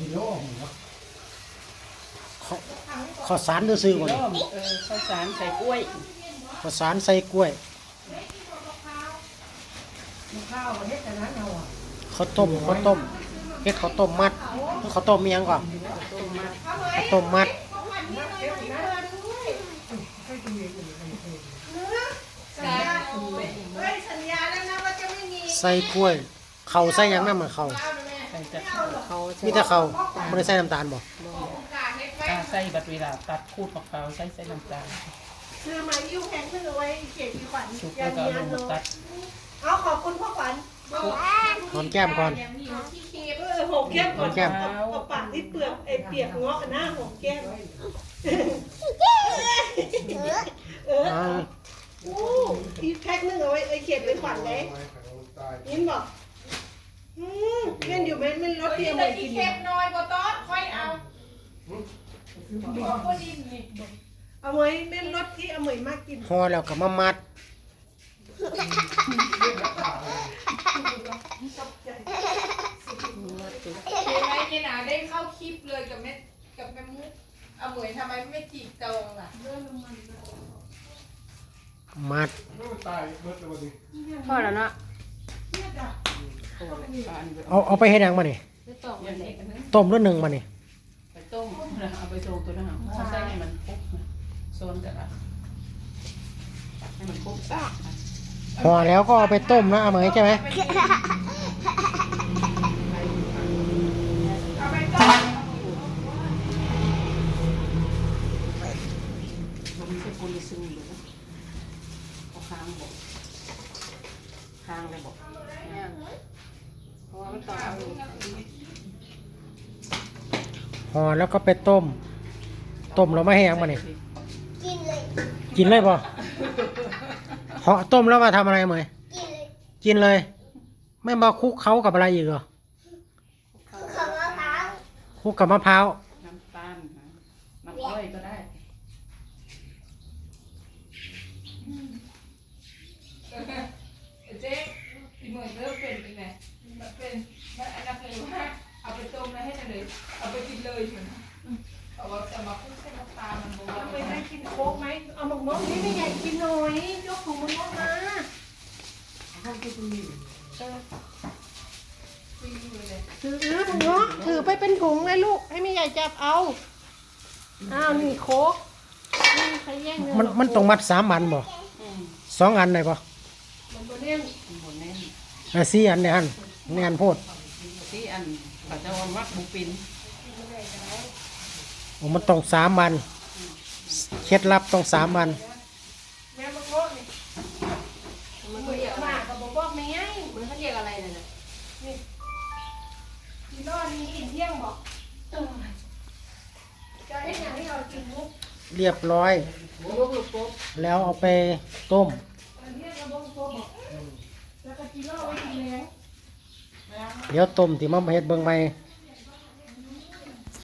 กิโลหมูข้าวข้าวสารซื้อๆก่อนร่มเออข้าวสารใส่กล้วยข้าวสารใส่กล้วย ข้าวประเทศนั้นเอาอะข้าวต้มข้าวต้มเฮ็ดข้าวต้มมัดข้าวต้มมีหยังก่อนต้มมัดข้าวต้มมัดสัญญาเฮ้ยสัญญาแล้วนะว่าจะไม่มีใส่กล้วยข้าวใส่หยังนำมันข้าวใส่แต่ ข้าวเขามีแต่ข้าวบ่ได้ใส่น้ำตาลบ่ตาใส่บัดเวลาตัดคูดมะพร้าวใส่ใส่น้ำตาลคือหมายยิ้วแข็งขึ้นเอาไว้เขียนขวัญชุบอแล้ย่าวงก็เอานี้ลงมาตัดเอาขอบคุณพ่อขวัญหอมแก้มก่อนเออหกแก้มหอมแก้มเอาปากที่เปลือกไอ้เปียกเงาะหน้าหกแก้มเอออ่าอู้อีกแพ็คนึงเอาไว้ไอ้เขียนไว้ขวัญเลยยินบอกอืม เล่นอยู่ไหมมันรถเตรียมอะไรกินอยู่น้อยบ่ต้อนค่อยเอาบอกว่าดินนี่เอาไว้เล่นรถที่เอาเหมยมากกินพอแล้วก็มามัดเห็นไหมเนี่ยนะได้เข้าคลิปเลยกับแม่กับแม่มุกเอาเหมยทำไมไม่จีบตรงล่ะมัดพอแล้วเนาะปาน เอาเอาไปเฮ็ดหยังมานี่อย่างนี้อันนั้นต้มหรือนึ่งมานี่ไปต้มนะเอาไปโซตัวนั้นเอาใส่ให้มันครบนะโซนกันละให้มันครบสามพอแล้วก็เอาไปต้มนะเอาเหมยใช่ไหมเอาไปต้มมันไม่ใช่คนซึ่งหรือเอาค้างบอกค้างเลยบอก เพราะว่ามันต้องเอาพอแล้วก็ไปต้ม ต้มแล้วไม่ให้หยังมานี่กินเลย กินเลยป่ะเหาะต้มแล้วมาทำอะไรเหมยกินเลยกินเลย ไม่มาคลุกเขากับอะไรอีกเหรอคือของมะพร้าว คลุกกับมะพร้าว น้ำตาลนะน้ำอ้อยก็ได้ เจ๊อีเหมยเริ่มเป็นยังไงมันเป็นมันอันนั้นเลยว่าเอาไปต้มแล้วให้ เลยเอาไปกินเลยเหมือนเอาว่าจะมาพูดเส้นน้ำตาลมันโบราณไปให้กินโค้กไหมเอาหมกน้องนี่ไม่ใหญ่กินหน่อยยกของมันออกมาถือถุงเนาะถือไปเป็นถุงเลยลูกให้แม่ใหญ่จับเอาอ้าวนี่โค้กนี่ใครแย่งเนื้อมันมันต้องมัดสามอันบ่อืมสองอันเลยป่ะมันตัวเนี้ยหมดแน่นอะสี่อันเนี่ยอันเนี่ยอันโพดที่ อันปัจจุบันวัดบุปินโอ้มันต้องสามอันเคล็ดลับต้องสามอันแม่มาโค้กนี่มันเขาเรียกอะไรมากกับบอกบอกแม่ไงมันเขาเรียกอะไรเนี่ยนะกินนอนนี้กินเที่ยงบอกเออจะให้อย่างที่เรากินมุกเรียบร้อยลูกลูกโป๊บแล้วเอาไปต้มอันเที่ยงกระบอกโค้กบอกแล้วก็กินเหล้าไว้กินแรง เดี๋ยวต้มที่มาเฮ็ดเบิ่งใหม่